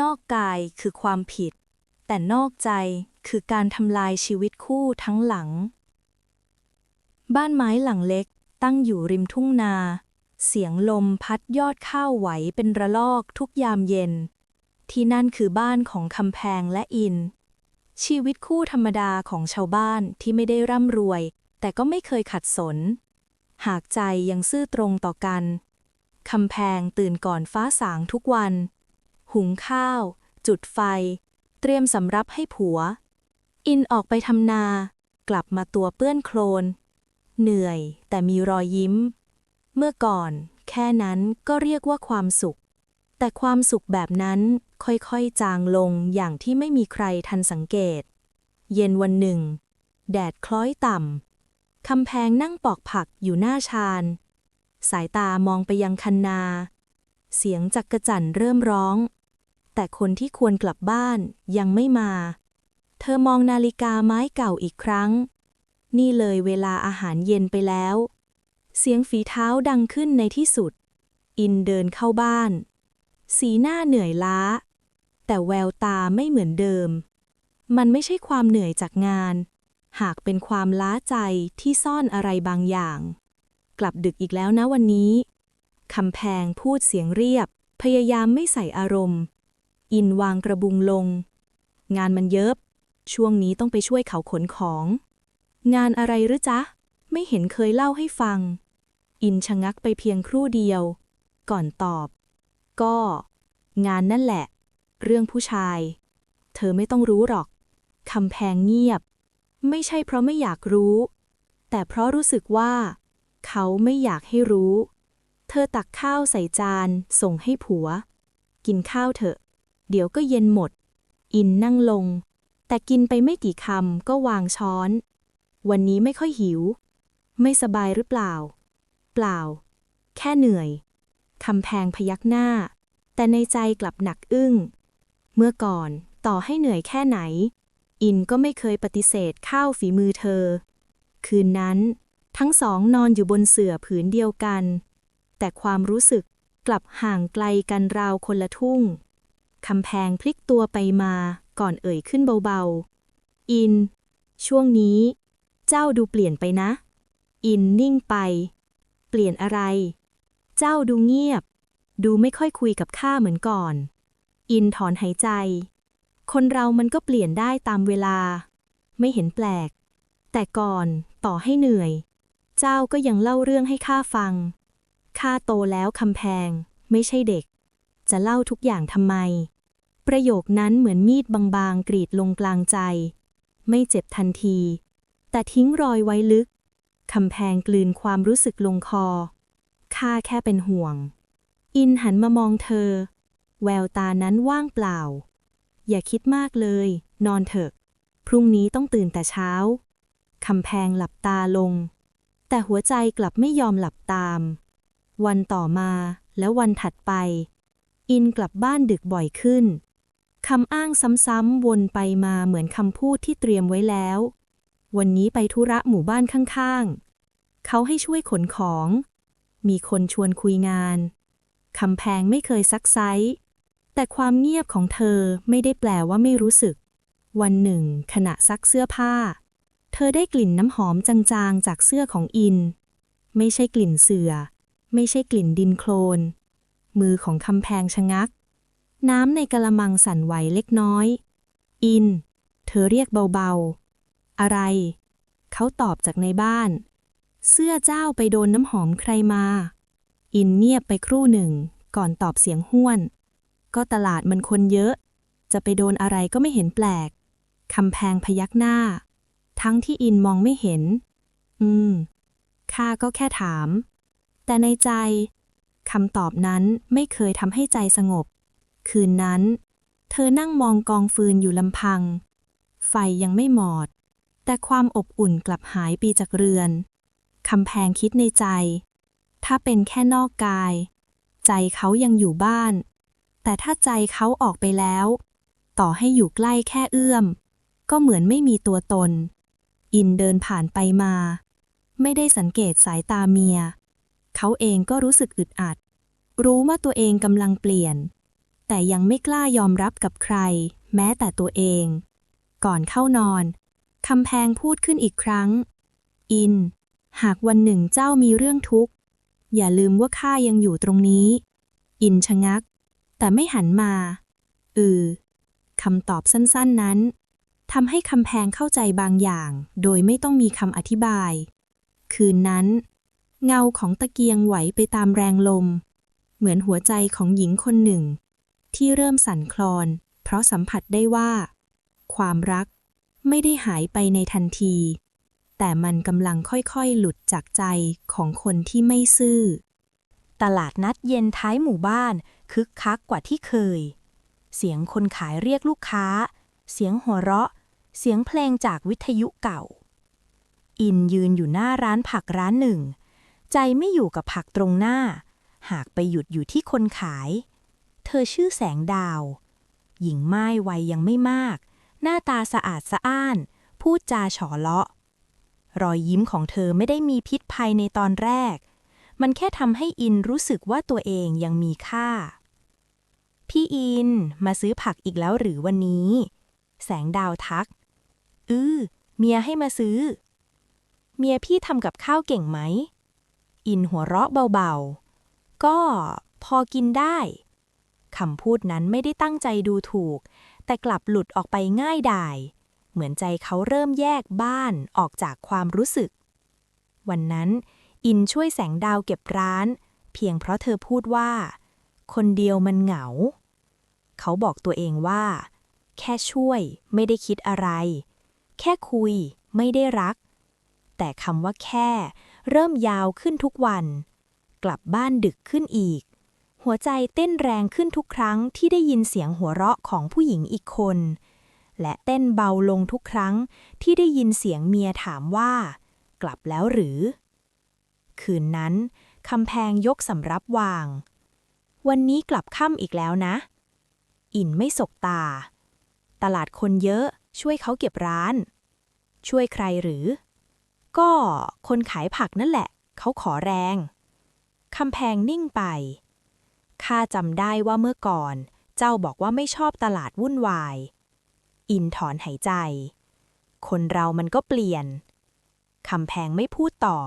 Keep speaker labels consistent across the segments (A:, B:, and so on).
A: นอกกายคือความผิด แต่นอกใจคือการทำลายชีวิตคู่ทั้งหลัง บ้านไม้หลังเล็กตั้งอยู่ริมทุ่งนา เสียงลมพัดยอดข้าวไหวเป็นระลอกทุกยามเย็น ที่นั่นคือบ้านของคำแพงและอิน ชีวิตคู่ธรรมดาของชาวบ้านที่ไม่ได้ร่ำรวย แต่ก็ไม่เคยขัดสน หากใจยังซื่อตรงต่อกันคำแพงตื่นก่อนฟ้าสางทุกวัน หุงข้าว จุดไฟ เตรียมสำรับให้ผัว อินออกไปทำนา กลับมาตัวเปื้อนโคลน เหนื่อยแต่มีรอยยิ้ม เมื่อก่อน แค่นั้นก็เรียกว่าความสุข แต่ความสุขแบบนั้นค่อยๆ จางลงอย่างที่ไม่มีใครทันสังเกต เย็นวันหนึ่ง แดดคล้อยต่ำคำแพงนั่งปอกผักอยู่หน้าชานสายตามองไปยังคันนา เสียงจักกระจั่นเริ่มร้อง แต่คนที่ควรกลับบ้านยังไม่มา เธอมองนาฬิกาไม้เก่าอีกครั้ง นี่เลยเวลาอาหารเย็นไปแล้ว เสียงฝีเท้าดังขึ้นในที่สุด อินเดินเข้าบ้าน สีหน้าเหนื่อยล้า แต่แววตาไม่เหมือนเดิม มันไม่ใช่ความเหนื่อยจากงาน หากเป็นความล้าใจที่ซ่อนอะไรบางอย่าง กลับดึกอีกแล้วนะวันนี้คำแพงพูดเสียงเรียบ พยายามไม่ใส่อารมณ์ อินวางกระบุงลง งานมันเยอะช่วงนี้ต้องไปช่วยเขาขนของ งานอะไรหรือจ๊ะ ไม่เห็นเคยเล่าให้ฟัง อินชะงักไปเพียงครู่เดียว ก่อนตอบ ก็ งานนั่นแหละ เรื่องผู้ชาย เธอไม่ต้องรู้หรอกคำแพงเงียบ ไม่ใช่เพราะไม่อยากรู้ แต่เพราะรู้สึกว่า เขาไม่อยากให้รู้ เธอตักข้าวใส่จาน ส่งให้ผัว กินข้าวเถอะ เดี๋ยวก็เย็นหมด อินนั่งลง แต่กินไปไม่กี่คำก็วางช้อน วันนี้ไม่ค่อยหิว ไม่สบายหรือเปล่า เปล่า แค่เหนื่อยคำแพงพยักหน้า แต่ในใจกลับหนักอึ้ง เมื่อก่อนต่อให้เหนื่อยแค่ไหน อินก็ไม่เคยปฏิเสธข้าวฝีมือเธอ คืนนั้น ทั้งสองนอนอยู่บนเสื่อผืนเดียวกัน แต่ความรู้สึกกลับห่างไกลกันราวคนละทุ่ง คำแพงพลิกตัวไปมาก่อนเอ่ยขึ้นเบาๆ อิน ช่วงนี้ เจ้าดูเปลี่ยนไปนะ อินนิ่งไป เปลี่ยนอะไร เจ้าดูเงียบ ดูไม่ค่อยคุยกับข้าเหมือนก่อน อินถอนหายใจ คนเรามันก็เปลี่ยนได้ตามเวลา ไม่เห็นแปลก แต่ก่อนต่อให้เหนื่อย เจ้าก็ยังเล่าเรื่องให้ข้าฟังข้าโตแล้วคำแพง ไม่ใช่เด็ก จะเล่าทุกอย่างทำไม ประโยคนั้นเหมือนมีดบางๆ กรีดลงกลางใจ ไม่เจ็บทันที แต่ทิ้งรอยไว้ลึกคำแพงกลืนความรู้สึกลงคอ ข้าแค่เป็นห่วง อินหันมามองเธอ แววตานั้นว่างเปล่า อย่าคิดมากเลย นอนเถอะ พรุ่งนี้ต้องตื่นแต่เช้าคำแพงหลับตาลง แต่หัวใจกลับไม่ยอมหลับตาม วันต่อมาและวันถัดไป อินกลับบ้านดึกบ่อยขึ้น คำอ้างซ้ำๆวนไปมาเหมือนคำพูดที่เตรียมไว้แล้ว วันนี้ไปธุระหมู่บ้านข้างๆ เขาให้ช่วยขนของ มีคนชวนคุยงานคำแพงไม่เคยซักไซแต่ความเงียบของเธอไม่ได้แปลว่าไม่รู้สึก วันหนึ่ง ขณะซักเสื้อผ้า เธอได้กลิ่นน้ำหอมจางๆจากเสื้อของอิน ไม่ใช่กลิ่นเสือ ไม่ใช่กลิ่นดินโคลน มือของคำแพงชะงัก น้ำในกะละมังสั่นไหวเล็กน้อย อิน เธอเรียกเบาๆ อะไร เขาตอบจากในบ้าน เสื้อเจ้าไปโดนน้ำหอมใครมา อินเงียบไปครู่หนึ่ง ก่อนตอบเสียงห้วน ก็ตลาดมันคนเยอะ จะไปโดนอะไรก็ไม่เห็นแปลก คำแพงพยักหน้า ทั้งที่อินมองไม่เห็น อืม ข้าก็แค่ถาม แต่ในใจคำตอบนั้นไม่เคยทำให้ใจสงบ คืนนั้น เธอนั่งมองกองฟืนอยู่ลำพัง ไฟยังไม่หมอด แต่ความอบอุ่นกลับหายไปจากเรือนคำแพงคิดในใจ ถ้าเป็นแค่นอกกาย ใจเขายังอยู่บ้าน แต่ถ้าใจเขาออกไปแล้ว ต่อให้อยู่ใกล้แค่เอื้อม ก็เหมือนไม่มีตัวตน อินเดินผ่านไปมา ไม่ได้สังเกตสายตาเมีย เขาเองก็รู้สึกอึดอัด รู้ว่าตัวเองกำลังเปลี่ยน
B: แต่ยังไม่กล้ายอมรับกับใคร แม้แต่ตัวเอง ก่อนเข้านอนคำแพงพูดขึ้นอีกครั้ง อิน หากวันหนึ่งเจ้ามีเรื่องทุกข์ อย่าลืมว่าข้ายังอยู่ตรงนี้ อินชะงัก แต่ไม่หันมา อือคำตอบสั้นๆนั้นทำให้คำแพงเข้าใจบางอย่าง โดยไม่ต้องมีคำอธิบาย คืนนั้น เงาของตะเกียงไหวไปตามแรงลม เหมือนหัวใจของหญิงคนหนึ่ง ที่เริ่มสั่นคลอน เพราะสัมผัสได้ว่า ความรักไม่ได้หายไปในทันที แต่มันกำลังค่อยๆหลุดจากใจของคนที่ไม่ซื่อ
A: ตลาดนัดเย็นท้ายหมู่บ้าน คึกคักกว่าที่เคย เสียงคนขายเรียกลูกค้า เสียงหัวเราะ เสียงเพลงจากวิทยุเก่า อินยืนอยู่หน้าร้านผักร้านหนึ่ง ใจไม่อยู่กับผักตรงหน้า หากไปหยุดอยู่ที่คนขาย เธอชื่อแสงดาว หญิงไม้วัยยังไม่มาก หน้าตาสะอาดสะอ้าน พูดจาฉอเลาะ รอยยิ้มของเธอไม่ได้มีพิษภัยในตอนแรก มันแค่ทำให้อินรู้สึกว่าตัวเองยังมีค่า พี่อินมาซื้อผักอีกแล้วหรือวันนี้ แสงดาวทัก อือเมียให้มาซื้อ เมียพี่ทำกับข้าวเก่งไหม อินหัวเราะเบาๆ ก็พอกินได้ คำพูดนั้นไม่ได้ตั้งใจดูถูก แต่กลับหลุดออกไปง่ายดาย เหมือนใจเขาเริ่มแยกบ้านออกจากความรู้สึก วันนั้น อินช่วยแสงดาวเก็บร้าน เพียงเพราะเธอพูดว่า คนเดียวมันเหงา เขาบอกตัวเองว่า แค่ช่วยไม่ได้คิดอะไร แค่คุยไม่ได้รัก แต่คำว่าแค่ เริ่มยาวขึ้นทุกวัน กลับบ้านดึกขึ้นอีก หัวใจเต้นแรงขึ้นทุกครั้งที่ได้ยินเสียงหัวเราะของผู้หญิงอีกคน และเต้นเบาลงทุกครั้งที่ได้ยินเสียงเมียถามว่า กลับแล้วหรือ คืนนั้นคำแพงยกสำรับวาง วันนี้กลับค่ำอีกแล้วนะ อินไม่สกตา ตลาดคนเยอะช่วยเขาเก็บร้าน ช่วยใครหรือ ก็คนขายผักนั่นแหละ เขาขอแรงคำแพงนิ่งไป ข้าจำได้ว่าเมื่อก่อน เจ้าบอกว่าไม่ชอบตลาดวุ่นวาย อินถอนหายใจ คนเรามันก็เปลี่ยนคำแพงไม่พูดต่อ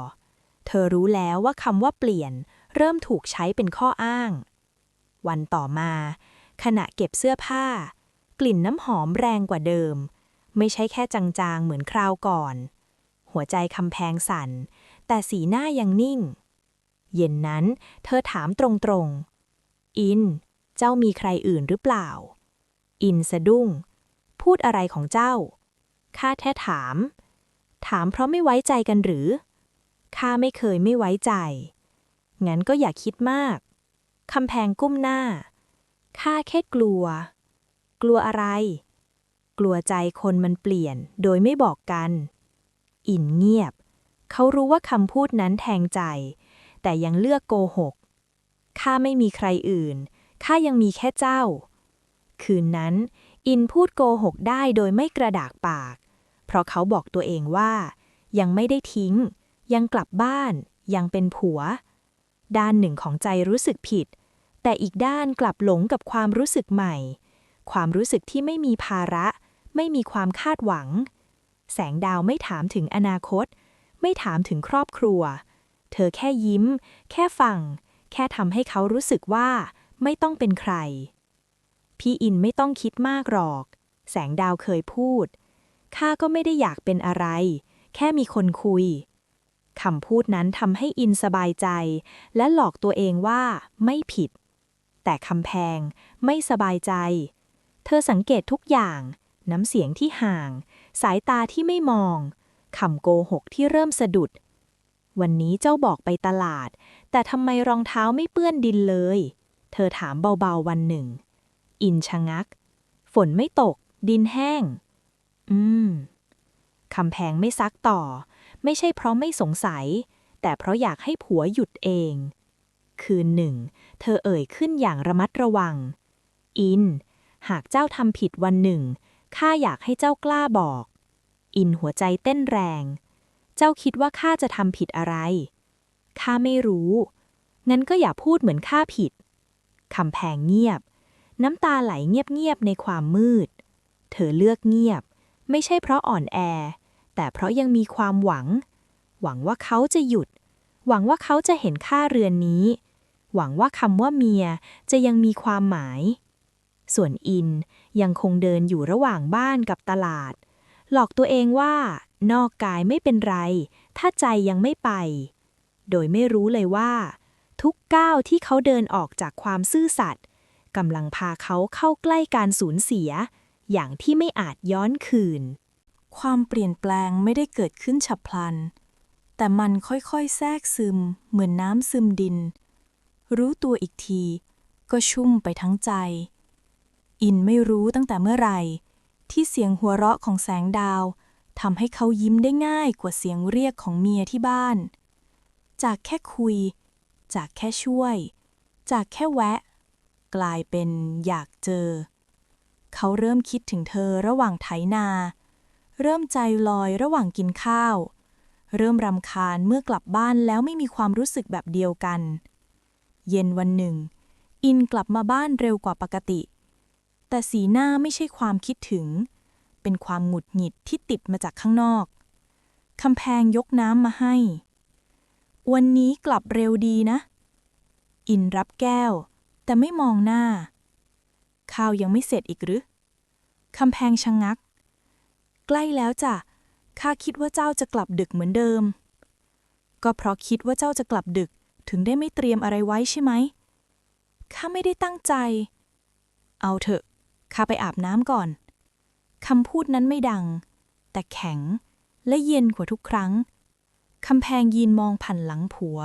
A: เธอรู้แล้วว่าคำว่าเปลี่ยน เริ่มถูกใช้เป็นข้ออ้าง วันต่อมา ขณะเก็บเสื้อผ้า กลิ่นน้ำหอมแรงกว่าเดิม ไม่ใช่แค่จางๆเหมือนคราวก่อน หัวใจคำแพงสั่น แต่สีหน้ายังนิ่ง เย็นนั้น เธอถามตรงๆ อิน เจ้ามีใครอื่นหรือเปล่า อินสะดุ้ง พูดอะไรของเจ้า ข้าแท้ถาม ถามเพราะไม่ไว้ใจกันหรือ ข้าไม่เคยไม่ไว้ใจ งั้นก็อย่าคิดมาก คำแพงกุ้มหน้า ข้าแค่กลัว กลัวอะไร กลัวใจคนมันเปลี่ยนโดยไม่บอกกัน อินเงียบ เขารู้ว่าคำพูดนั้นแทงใจ แต่ยังเลือกโกหก ข้าไม่มีใครอื่น ข้ายังมีแค่เจ้า คืนนั้น อินพูดโกหกได้โดยไม่กระดากปาก เพราะเขาบอกตัวเองว่า ยังไม่ได้ทิ้ง ยังกลับบ้าน ยังเป็นผัว ด้านหนึ่งของใจรู้สึกผิด แต่อีกด้านกลับหลงกับความรู้สึกใหม่ ความรู้สึกที่ไม่มีภาระ ไม่มีความคาดหวัง แสงดาวไม่ถามถึงอนาคต ไม่ถามถึงครอบครัว เธอแค่ยิ้ม แค่ฟัง แค่ทำให้เขารู้สึกว่าไม่ต้องเป็นใคร พี่อินไม่ต้องคิดมากหรอก แสงดาวเคยพูด ข้าก็ไม่ได้อยากเป็นอะไร แค่มีคนคุย คำพูดนั้นทำให้อินสบายใจ และหลอกตัวเองว่าไม่ผิด แต่คำแพงไม่สบายใจ เธอสังเกตทุกอย่าง น้ำเสียงที่ห่าง สายตาที่ไม่มองคำโกหกที่เริ่มสะดุด วันนี้เจ้าบอกไปตลาด แต่ทำไมรองเท้าไม่เปื้อนดินเลย เธอถามเบาๆวันหนึ่ง อินชะงัก ฝนไม่ตก ดินแห้ง อืมคำแพงไม่ซักต่อ ไม่ใช่เพราะไม่สงสัย แต่เพราะอยากให้ผัวหยุดเอง คืนหนึ่ง เธอเอ่ยขึ้นอย่างระมัดระวัง อิน หากเจ้าทำผิดวันหนึ่งข้าอยากให้เจ้ากล้าบอก อินหัวใจเต้นแรง เจ้าคิดว่าข้าจะทำผิดอะไร ข้าไม่รู้ งั้นก็อย่าพูดเหมือนข้าผิด คำแพงเงียบ น้ำตาไหลเงียบๆในความมืด เธอเลือกเงียบ ไม่ใช่เพราะอ่อนแอ แต่เพราะยังมีความหวัง หวังว่าเขาจะหยุด หวังว่าเขาจะเห็นค่าเรือนนี้ หวังว่าคำว่าเมียจะยังมีความหมาย ส่วนอินยังคงเดินอยู่ระหว่างบ้านกับตลาด หลอกตัวเองว่า นอกกายไม่เป็นไร ถ้าใจยังไม่ไป โดยไม่รู้เลยว่า ทุกก้าวที่เขาเดินออกจากความซื่อสัตย์กำลังพาเขาเข้าใกล้การสูญเสีย อย่างที่ไม่อาจย้อนคืน ความเปลี่ยนแปลงไม่ได้เกิดขึ้นฉับพลัน แต่มันค่อยๆ แทรกซึม เหมือนน้ำซึมดิน รู้ตัวอีกที ก็ชุ่มไปทั้งใจ อินไม่รู้ตั้งแต่เมื่อไหร่ ที่เสียงหัวเราะของแสงดาว ทำให้เขายิ้มได้ง่ายกว่าเสียงเรียกของเมียที่บ้าน จากแค่คุย จากแค่ช่วย จากแค่แวะ กลายเป็นอยากเจอ เขาเริ่มคิดถึงเธอระหว่างไถนา เริ่มใจลอยระหว่างกินข้าว เริ่มรำคาญเมื่อกลับบ้านแล้วไม่มีความรู้สึกแบบเดียวกัน เย็นวันหนึ่ง อินกลับมาบ้านเร็วกว่าปกติ แต่สีหน้าไม่ใช่ความคิดถึง เป็นความหงุดหงิดที่ติดมาจากข้างนอกคำแพงยกน้ำมาให้ วันนี้กลับเร็วดีนะ อินรับแก้ว แต่ไม่มองหน้า ข้าวยังไม่เสร็จอีกหรือคำแพงชะงงัก ใกล้แล้วจ้ะข้าคิดว่าเจ้าจะกลับดึกเหมือนเดิม ก็เพราะคิดว่าเจ้าจะกลับดึกถึงได้ไม่เตรียมอะไรไว้ใช่ไหมข้าไม่ได้ตั้งใจ เอาเถอะข้าไปอาบน้ำก่อน คำพูดนั้นไม่ดัง แต่แข็งและเย็นกว่าทุกครั้งคำแพงยีนมองผ่านหลังผัว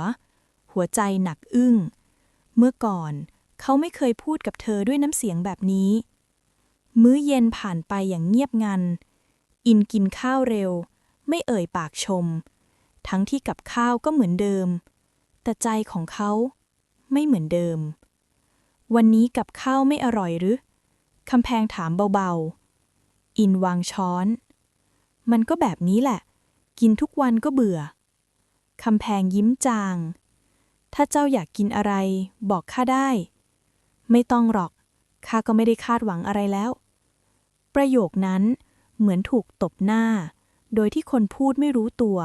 A: หัวใจหนักอึ้ง เมื่อก่อนเขาไม่เคยพูดกับเธอด้วยน้ำเสียงแบบนี้ มื้อเย็นผ่านไปอย่างเงียบงัน อินกินข้าวเร็ว ไม่เอ่ยปากชม ทั้งที่กับข้าวก็เหมือนเดิม แต่ใจของเขาไม่เหมือนเดิม วันนี้กับข้าวไม่อร่อยหรือคำแพงถามเบาๆ อินวางช้อน มันก็แบบนี้แหละ กินทุกวันก็เบื่อ คำแพงยิ้มจาง ถ้าเจ้าอยากกินอะไร บอกข้าได้ ไม่ต้องหรอก ข้าก็ไม่ได้คาดหวังอะไรแล้ว ประโยคนั้นเหมือนถูกตบหน้า โดยที่คนพูดไม่รู้ตัว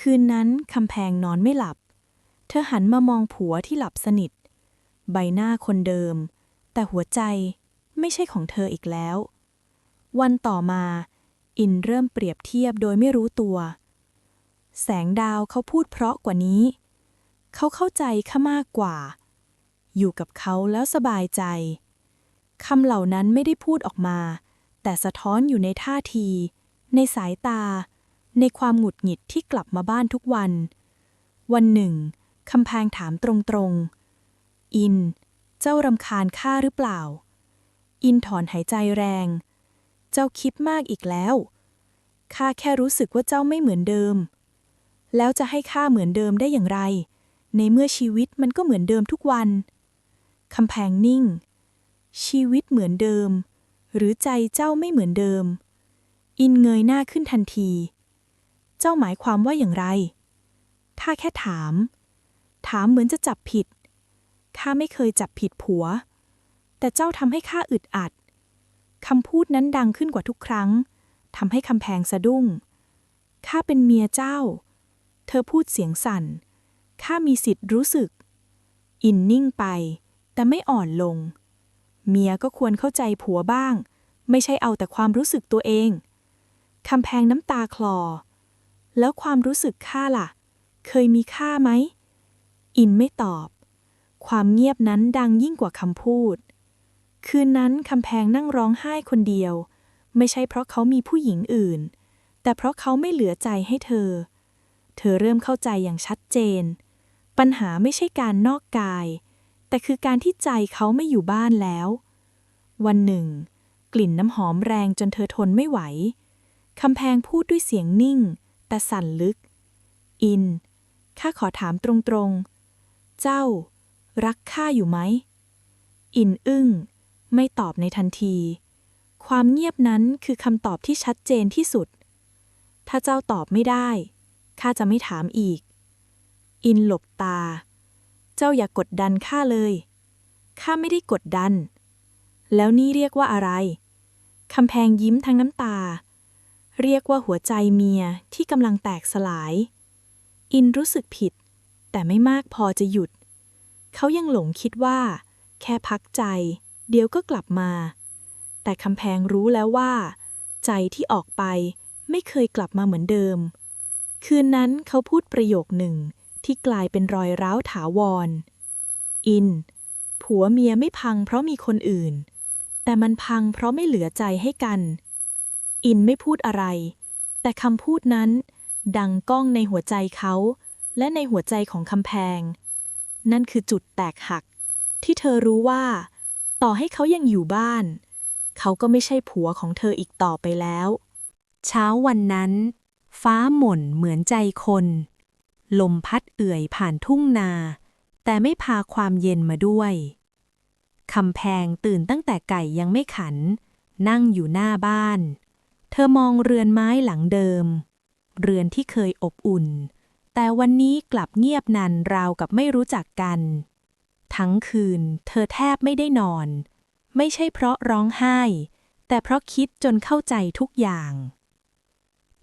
A: คืนนั้นคำแพงนอนไม่หลับ เธอหันมามองผัวที่หลับสนิท ใบหน้าคนเดิม แต่หัวใจไม่ใช่ของเธออีกแล้ว วันต่อมา อินเริ่มเปรียบเทียบโดยไม่รู้ตัว แสงดาวเขาพูดเพราะกว่านี้ เขาเข้าใจข้ามากกว่า อยู่กับเขาแล้วสบายใจคำเหล่านั้นไม่ได้พูดออกมา แต่สะท้อนอยู่ในท่าที ในสายตา ในความหงุดหงิดที่กลับมาบ้านทุกวัน วันหนึ่งคำแพงถามตรงๆ อิน เจ้ารำคาญข้าหรือเปล่า อินถอนหายใจแรง เจ้าคิดมากอีกแล้ว ข้าแค่รู้สึกว่าเจ้าไม่เหมือนเดิม แล้วจะให้ข้าเหมือนเดิมได้อย่างไร ในเมื่อชีวิตมันก็เหมือนเดิมทุกวันคำแพงนิ่ง ชีวิตเหมือนเดิม หรือใจเจ้าไม่เหมือนเดิม อินเงยหน้าขึ้นทันที เจ้าหมายความว่าอย่างไรข้าแค่ถาม ถามเหมือนจะจับผิด ข้าไม่เคยจับผิดผัว แต่เจ้าทำให้ข้าอึดอัด คำพูดนั้นดังขึ้นกว่าทุกครั้งทำให้คำแพงสะดุ้ง ข้าเป็นเมียเจ้า เธอพูดเสียงสั่น ข้ามีสิทธิ์รู้สึก อินนิ่งไป แต่ไม่อ่อนลง เมียก็ควรเข้าใจผัวบ้าง ไม่ใช่เอาแต่ความรู้สึกตัวเอง คำแพงน้ำตาคลอ แล้วความรู้สึกข้าล่ะ เคยมีค่าไหม อินไม่ตอบ ความเงียบนั้นดังยิ่งกว่าคำพูด คืนนั้นคำแพงนั่งร้องไห้คนเดียว ไม่ใช่เพราะเขามีผู้หญิงอื่น แต่เพราะเขาไม่เหลือใจให้เธอ เธอเริ่มเข้าใจอย่างชัดเจน ปัญหาไม่ใช่การนอกกาย แต่คือการที่ใจเขาไม่อยู่บ้านแล้ว วันหนึ่ง กลิ่นน้ำหอมแรงจนเธอทนไม่ไหวคำแพงพูดด้วยเสียงนิ่ง แต่สั่นลึก อิน ข้าขอถามตรงๆ เจ้า รักข้าอยู่ไหม อินอึ้ง ไม่ตอบในทันที ความเงียบนั้นคือคำตอบที่ชัดเจนที่สุด ถ้าเจ้าตอบไม่ได้ ข้าจะไม่ถามอีก อินหลบตา เจ้าอย่ากกดดันข้าเลย ข้าไม่ได้กดดัน
C: แล้วนี่เรียกว่าอะไร คำแพงยิ้มทั้งน้ำตา เรียกว่าหัวใจเมียที่กำลังแตกสลาย อินรู้สึกผิด แต่ไม่มากพอจะหยุด เขายังหลงคิดว่า แค่พักใจ เดี๋ยวก็กลับมา แต่คำแพงรู้แล้วว่า ใจที่ออกไปไม่เคยกลับมาเหมือนเดิม คืนนั้นเขาพูดประโยคหนึ่งที่กลายเป็นรอยร้าวถาวร อิน ผัวเมียไม่พังเพราะมีคนอื่น แต่มันพังเพราะไม่เหลือใจให้กัน อินไม่พูดอะไร แต่คำพูดนั้น ดังก้องในหัวใจเขา และในหัวใจของคำแพง นั่นคือจุดแตกหัก ที่เธอรู้ว่า ต่อให้เขายังอยู่บ้าน เขาก็ไม่ใช่ผัวของเธออีกต่อไปแล้ว
A: เช้าวันนั้น ฟ้าหม่นเหมือนใจคน ลมพัดเอื่อยผ่านทุ่งนา แต่ไม่พาความเย็นมาด้วยคำแพงตื่นตั้งแต่ไก่ยังไม่ขัน นั่งอยู่หน้าบ้าน เธอมองเรือนไม้หลังเดิม เรือนที่เคยอบอุ่น แต่วันนี้กลับเงียบนันราวกับไม่รู้จักกัน ทั้งคืน เธอแทบไม่ได้นอน ไม่ใช่เพราะร้องไห้ แต่เพราะคิดจนเข้าใจทุกอย่าง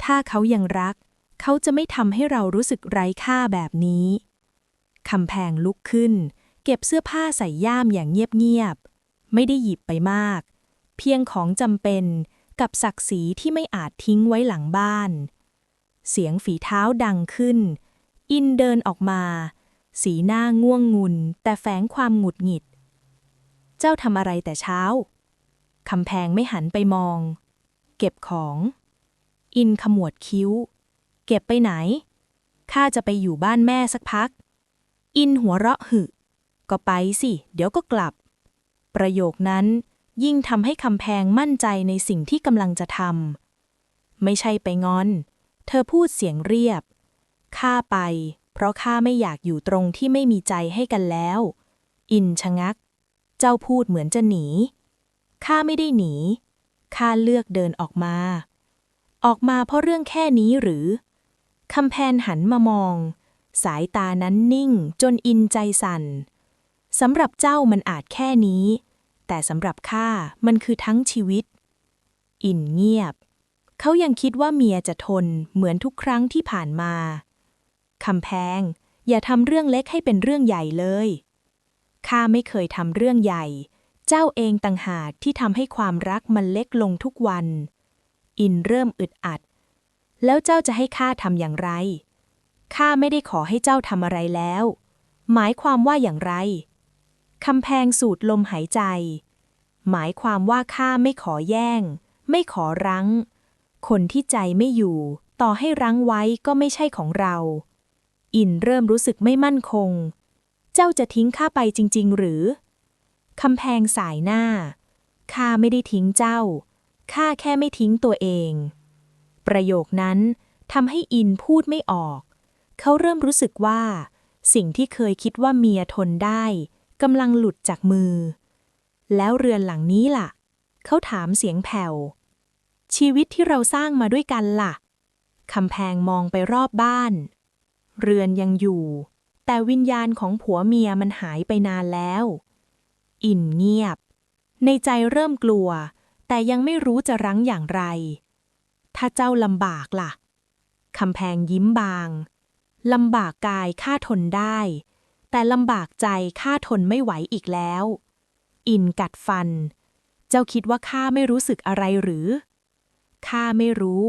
A: ถ้าเขายังรัก เขาจะไม่ทำให้เรารู้สึกไร้ค่าแบบนี้คำแพงลุกขึ้น เก็บเสื้อผ้าใส่ย่ามอย่างเงียบๆ ไม่ได้หยิบไปมาก เพียงของจำเป็นกับศักดิ์ศรีที่ไม่อาจทิ้งไว้หลังบ้าน เสียงฝีเท้าดังขึ้น อินเดินออกมา สีหน้าง่วงงุนแต่แฝงความหงุดหงิด เจ้าทำอะไรแต่เช้า คำแพงไม่หันไปมอง เก็บของ อินขมวดคิ้ว เก็บไปไหน ข้าจะไปอยู่บ้านแม่สักพัก อินหัวเราะหึ ก็ไปสิ เดี๋ยวก็กลับ ประโยคนั้นยิ่งทำให้คำแพงมั่นใจในสิ่งที่กำลังจะทำ ไม่ใช่ไปงอน เธอพูดเสียงเรียบ ข้าไป ราะข้าไม่อยากอยู่ตรงที่ไม่มีใจให้กันแล้ว อินชะงัก เจ้าพูดเหมือนจะหนี ข้าไม่ได้หนี ข้าเลือกเดินออกมา ออกมาเพราะเรื่องแค่นี้หรือ คำแพนหันมามอง สายตานั้นนิ่งจนอินใจสั่น สำหรับเจ้ามันอาจแค่นี้ แต่สำหรับข้ามันคือทั้งชีวิต อินเงียบ เขายังคิดว่าเมียจะทนเหมือนทุกครั้งที่ผ่านมา คำแพง อย่าทำเรื่องเล็กให้เป็นเรื่องใหญ่เลย ข้าไม่เคยทำเรื่องใหญ่ เจ้าเองต่างหากที่ทำให้ความรักมันเล็กลงทุกวัน อินเริ่มอึดอัด แล้วเจ้าจะให้ข้าทำอย่างไร ข้าไม่ได้ขอให้เจ้าทำอะไรแล้ว หมายความว่าอย่างไร คำแพงสูดลมหายใจ หมายความว่าข้าไม่ขอแย่ง ไม่ขอรั้ง คนที่ใจไม่อยู่ต่อให้รั้งไว้ก็ไม่ใช่ของเรา อินเริ่มรู้สึกไม่มั่นคง เจ้าจะทิ้งข้าไปจริง ๆ หรือ คำแพงสายหน้า ข้าไม่ได้ทิ้งเจ้า ข้าแค่ไม่ทิ้งตัวเอง ประโยคนั้นทำให้อินพูดไม่ออก เขาเริ่มรู้สึกว่า สิ่งที่เคยคิดว่าเมียทนได้กำลังหลุดจากมือ แล้วเรือนหลังนี้ล่ะ เขาถามเสียงแผ่ว ชีวิตที่เราสร้างมาด้วยกันล่ะคำแพงมองไปรอบบ้าน เรือนยังอยู่ แต่วิญญาณของผัวเมียมันหายไปนานแล้ว อินเงียบ ในใจเริ่มกลัว แต่ยังไม่รู้จะรั้งอย่างไร ถ้าเจ้าลำบากล่ะคำแพงยิ้มบาง ลำบากกายข้าทนได้ แต่ลำบากใจข้าทนไม่ไหวอีกแล้ว อินกัดฟัน เจ้าคิดว่าข้าไม่รู้สึกอะไรหรือ ข้าไม่รู้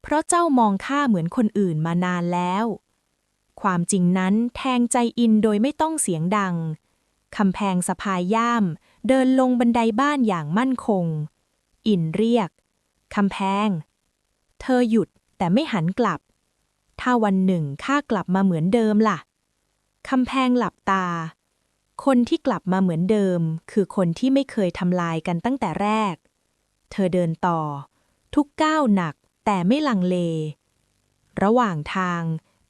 A: เพราะเจ้ามองข้าเหมือนคนอื่นมานานแล้ว ความจริงนั้นแทงใจอินโดยไม่ต้องเสียงดังคำแพงสะพายย่าม เดินลงบันไดบ้านอย่างมั่นคง อินเรียกคำแพง เธอหยุดแต่ไม่หันกลับ ถ้าวันหนึ่งข้ากลับมาเหมือนเดิมล่ะคำแพงหลับตา คนที่กลับมาเหมือนเดิม คือคนที่ไม่เคยทำลายกันตั้งแต่แรก เธอเดินต่อ ทุกก้าวหนักแต่ไม่ลังเล ระหว่างทาง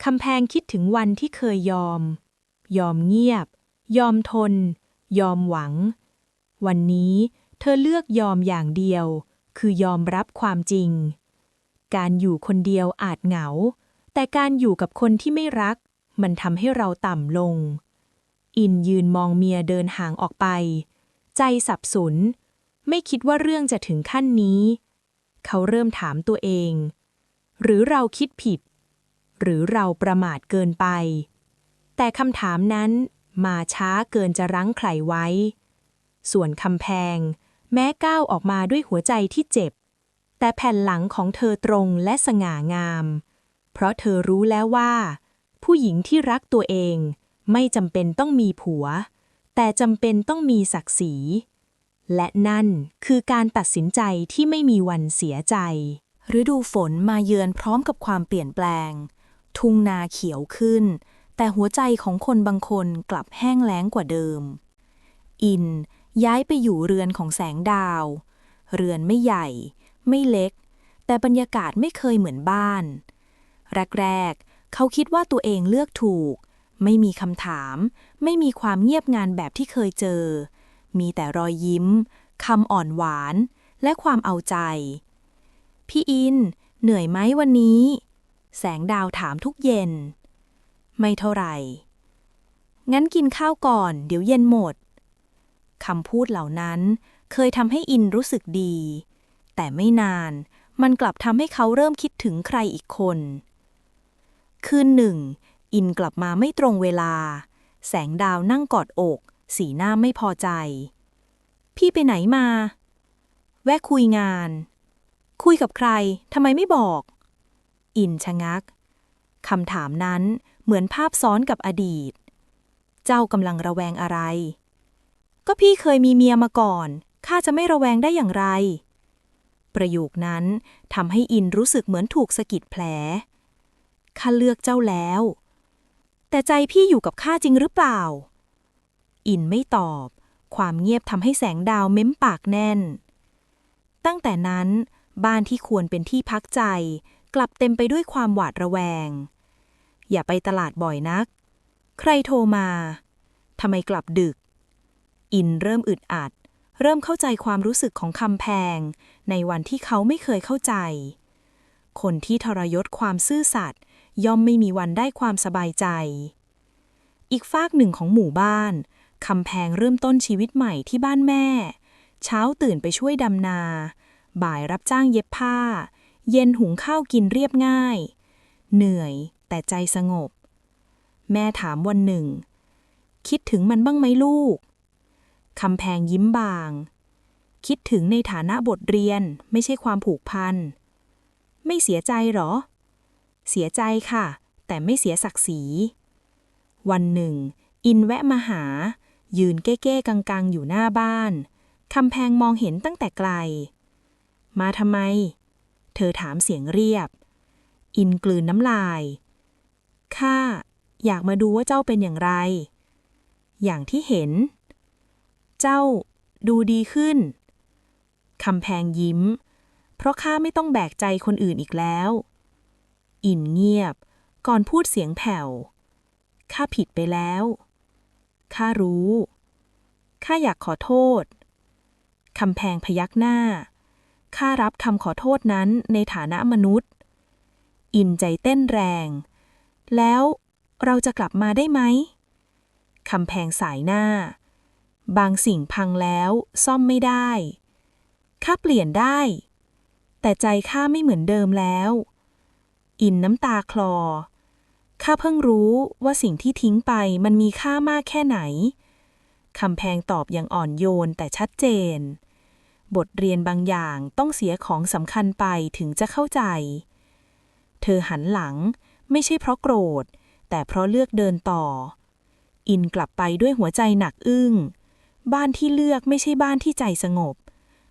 A: คำแพงคิดถึงวันที่เคยยอม ยอมเงียบ ยอมทน ยอมหวัง วันนี้เธอเลือกยอมอย่างเดียว คือยอมรับความจริง การอยู่คนเดียวอาจเหงา แต่การอยู่กับคนที่ไม่รัก มันทำให้เราต่ำลง อินยืนมองเมียเดินห่างออกไป ใจสับสน
C: ไม่คิดว่าเรื่องจะถึงขั้นนี้ เขาเริ่มถามตัวเอง หรือเราคิดผิด หรือเราประมาทเกินไป แต่คำถามนั้นมาช้าเกินจะรั้งใครไว้ ส่วนคำแพง แม้ก้าวออกมาด้วยหัวใจที่เจ็บ แต่แผ่นหลังของเธอตรงและสง่างาม เพราะเธอรู้แล้วว่า ผู้หญิงที่รักตัวเองไม่จำเป็นต้องมีผัว แต่จำเป็นต้องมีศักดิ์ศรี และนั่นคือการตัดสินใจที่ไม่มีวันเสียใจ
A: ฤดูฝนมาเยือนพร้อมกับความเปลี่ยนแปลง ทุ่งนาเขียวขึ้น แต่หัวใจของคนบางคนกลับแห้งแล้งกว่าเดิม อินย้ายไปอยู่เรือนของแสงดาว เรือนไม่ใหญ่ ไม่เล็ก แต่บรรยากาศไม่เคยเหมือนบ้าน แรกๆ เขาคิดว่าตัวเองเลือกถูก ไม่มีคำถาม ไม่มีความเงียบงานแบบที่เคยเจอ มีแต่รอยยิ้มคำอ่อนหวาน และความเอาใจ พี่อิน เหนื่อยไหมวันนี้ แสงดาวถามทุกเย็น ไม่เท่าไหร่ งั้นกินข้าวก่อน เดี๋ยวเย็นหมด คำพูดเหล่านั้นเคยทำให้อินรู้สึกดี แต่ไม่นานมันกลับทำให้เขาเริ่มคิดถึงใครอีกคน คืนหนึ่ง อินกลับมาไม่ตรงเวลา แสงดาวนั่งกอดอก สีหน้าไม่พอใจ พี่ไปไหนมา แวะคุยงาน คุยกับใครทำไมไม่บอก อินชะงักคำถามนั้นเหมือนภาพซ้อนกับอดีต เจ้ากำลังระแวงอะไร ก็พี่เคยมีเมียมาก่อน ข้าจะไม่ระแวงได้อย่างไร ประโยคนั้นทำให้อินรู้สึกเหมือนถูกสะกิดแผล ข้าเลือกเจ้าแล้ว แต่ใจพี่อยู่กับข้าจริงหรือเปล่า อินไม่ตอบ ความเงียบทำให้แสงดาวเม้มปากแน่น ตั้งแต่นั้นบ้านที่ควรเป็นที่พักใจ กลับเต็มไปด้วยความหวาดระแวง อย่าไปตลาดบ่อยนัก ใครโทรมาทำไมกลับดึก อินเริ่มอึดอัด เริ่มเข้าใจความรู้สึกของคำแพง ในวันที่เขาไม่เคยเข้าใจ คนที่ทรยศความซื่อสัตย์ย่อมไม่มีวันได้ความสบายใจ อีกฝากหนึ่งของหมู่บ้านคำแพงเริ่มต้นชีวิตใหม่ที่บ้านแม่ เช้าตื่นไปช่วยดำนา บ่ายรับจ้างเย็บผ้า เย็นหุงข้าวกินเรียบง่าย เหนื่อยแต่ใจสงบ แม่ถามวันหนึ่ง คิดถึงมันบ้างไหมลูกคำแพงยิ้มบาง คิดถึงในฐานะบทเรียนไม่ใช่ความผูกพัน ไม่เสียใจหรอ เสียใจค่ะ แต่ไม่เสียศักดิ์ศรี วันหนึ่ง อินแวะมาหา ยืนเก้ๆกังๆ อยู่หน้าบ้านคำแพงมองเห็นตั้งแต่ไกล มาทำไม เธอถามเสียงเรียบ อินกลืนน้ำลาย ข้าอยากมาดูว่าเจ้าเป็นอย่างไร อย่างที่เห็น เจ้าดูดีขึ้น คำแพงยิ้ม เพราะข้าไม่ต้องแบกใจคนอื่นอีกแล้ว อินเงียบ ก่อนพูดเสียงแผ่ว ข้าผิดไปแล้ว ข้ารู้ ข้าอยากขอโทษ คำแพงพยักหน้า ข้ารับคำขอโทษนั้นในฐานะมนุษย์ อินใจเต้นแรง แล้วเราจะกลับมาได้ไหมคำแพงสายหน้า บางสิ่งพังแล้วซ่อมไม่ได้ ข้าเปลี่ยนได้ แต่ใจข้าไม่เหมือนเดิมแล้ว อินน้ำตาคลอ ข้าเพิ่งรู้ว่าสิ่งที่ทิ้งไปมันมีค่ามากแค่ไหนคำแพงตอบอย่างอ่อนโยนแต่ชัดเจน บทเรียนบางอย่างต้องเสียของสำคัญไปถึงจะเข้าใจ เธอหันหลังไม่ใช่เพราะโกรธ แต่เพราะเลือกเดินต่อ อินกลับไปด้วยหัวใจหนักอึ้ง บ้านที่เลือกไม่ใช่บ้านที่ใจสงบ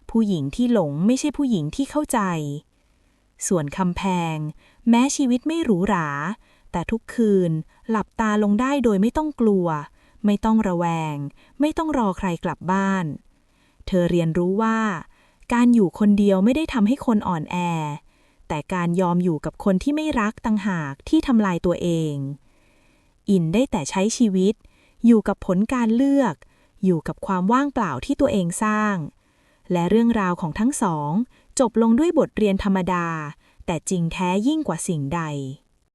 A: ผู้หญิงที่หลงไม่ใช่ผู้หญิงที่เข้าใจ ส่วนคำแพง แม้ชีวิตไม่หรูหรา แต่ทุกคืนหลับตาลงได้โดยไม่ต้องกลัว ไม่ต้องระแวง ไม่ต้องรอใครกลับบ้าน เธอเรียนรู้ว่า การอยู่คนเดียวไม่ได้ทำให้คนอ่อนแอ แต่การยอมอยู่กับคนที่ไม่รักต่างหากที่ทำลายตัวเอง อินได้แต่ใช้ชีวิต อยู่กับผลการเลือก อยู่กับความว่างเปล่าที่ตัวเองสร้าง และเรื่องราวของทั้งสอง จบลงด้วยบทเรียนธรรมดา แต่จริงแท้ยิ่งกว่าสิ่งใด